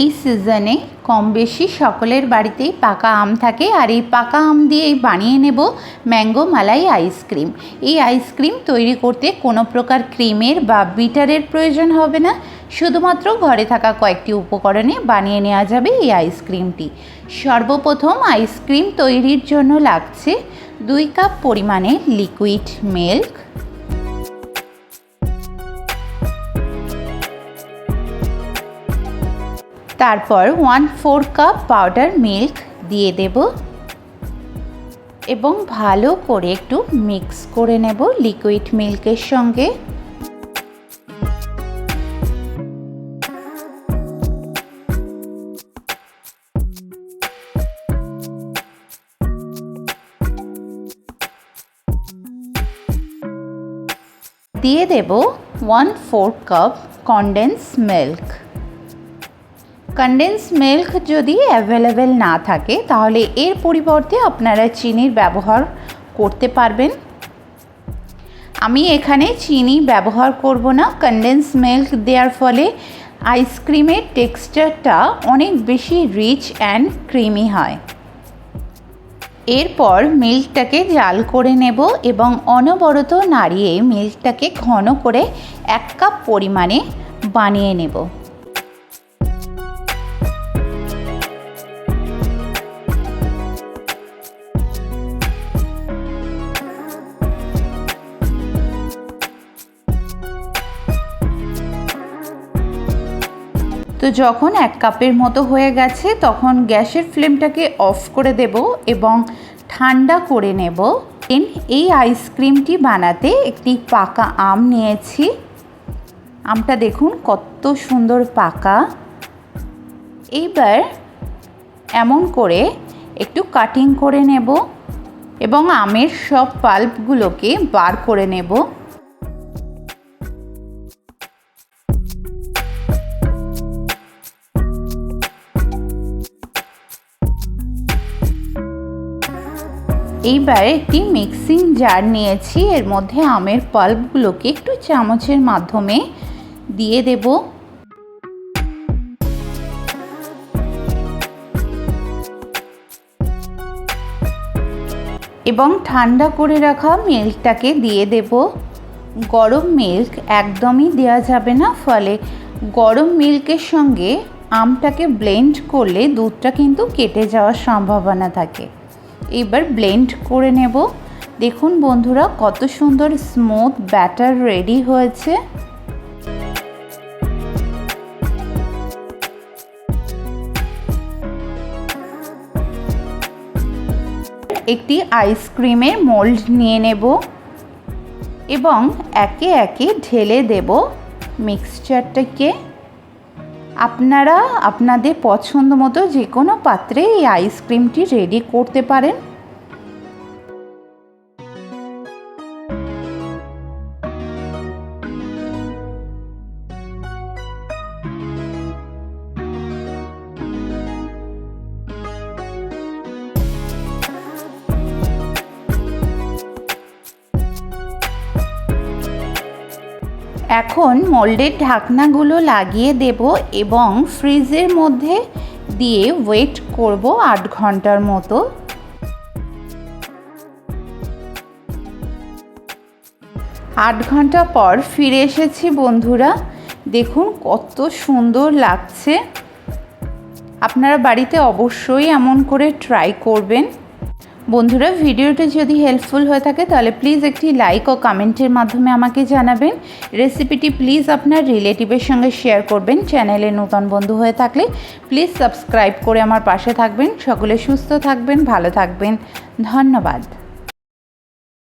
এই সিজনে কম বেশি সকলের বাড়িতেই পাকা আম থাকে আর এই পাকা আম দিয়েই বানিয়ে নেব ম্যাঙ্গো মালাই আইসক্রিম এই আইসক্রিম তৈরি করতে কোনো প্রকার ক্রিমের বা বিটারের প্রয়োজন হবে না। শুধুমাত্র ঘরে থাকা কয়েকটি উপকরণে বানিয়ে নেওয়া যাবে এই আইসক্রিমটি সর্বপ্রথম আইসক্রিম তৈরির জন্য লাগছে দুই কাপ পরিমাণে লিকুইড মিল্ক তারপর one four cup powder milk দিয়ে দেব। এবং ভালো করে একটু মিক্স করে নেব লিকুইড মিল্কের সঙ্গে। দিয়ে দেব one four cup condense milk condense milk যদি অ্যাভেলেবেল না থাকে, তাহলে এর পরিবর্তে আপনারা চিনির ব্যবহার করতে পারবেন। আমি এখানে চিনি ব্যবহার করব না কনডেন্স মিল্ক দেওয়ার ফলে আইসক্রিমের টেক্সচারটা অনেক বেশি রিচ অ্যান্ড ক্রিমি হয়। এরপর মিল্কটাকে জাল করে নেব এবং অনবরত নাড়িয়ে মিল্কটাকে ঘন করে এক কাপ পরিমাণে বানিয়ে নেব। তো যখন এক কাপের মতো হয়ে গেছে, তখন গ্যাসের ফ্লেমটাকে অফ করে দেব এবং ঠান্ডা করে নেব। এই আইসক্রিমটি বানাতে একটি পাকা আম নিয়েছি। আমটা দেখুন কত সুন্দর পাকা। এইবার এমন করে একটু কাটিং করে নেব এবং আমের সব পাল্পগুলোকে বার করে নেব। এইবার একটি মিক্সিং জার নিয়েছি। এর মধ্যে আমের পাল্পগুলোকে একটু চামচের মাধ্যমে দিয়ে দেব। এবং ঠান্ডা করে রাখা মিল্কটাকে দিয়ে দেব। গরম মিল্ক একদমই দেওয়া যাবে না, ফলে গরম মিল্কের সঙ্গে আমটাকে ব্লেন্ড করলে দুধটা কিন্তু কেটে যাওয়ার সম্ভাবনা থাকে। এবার ব্লেন্ড করে নেব। দেখুন বন্ধুরা, কত সুন্দর স্মুথ ব্যাটার রেডি হয়েছে। একটি আইসক্রিমের মোল্ড নিয়ে নেব এবং একে একে ঢেলে দেব মিক্সচারটাকে আপনারা আপনাদের পছন্দ মতো যে কোনো পাত্রে এই আইসক্রিমটি রেডি করতে পারেন। এখন মোল্ডের ঢাকনাগুলো লাগিয়ে দেব এবং ফ্রিজের মধ্যে দিয়ে ওয়েট করব আট ঘণ্টার মতো। আট ঘণ্টা পর ফিরে এসেছি বন্ধুরা। দেখুন কত সুন্দর লাগছে। আপনারা বাড়িতে অবশ্যই এমন করে ট্রাই করবেন। বন্ধুরা, ভিডিওটা যদি হেল্পফুল হয়ে থাকে, তাহলে প্লিজ একটি লাইক ও কমেন্টের মাধ্যমে আমাকে জানাবেন। রেসিপিটি প্লিজ আপনার রিলেটিভের সঙ্গে শেয়ার করবেন চ্যানেলে নতুন বন্ধু হয়ে থাকলে প্লিজ সাবস্ক্রাইব করে আমার পাশে থাকবেন। সকলে সুস্থ থাকবেন, ভালো থাকবেন। ধন্যবাদ।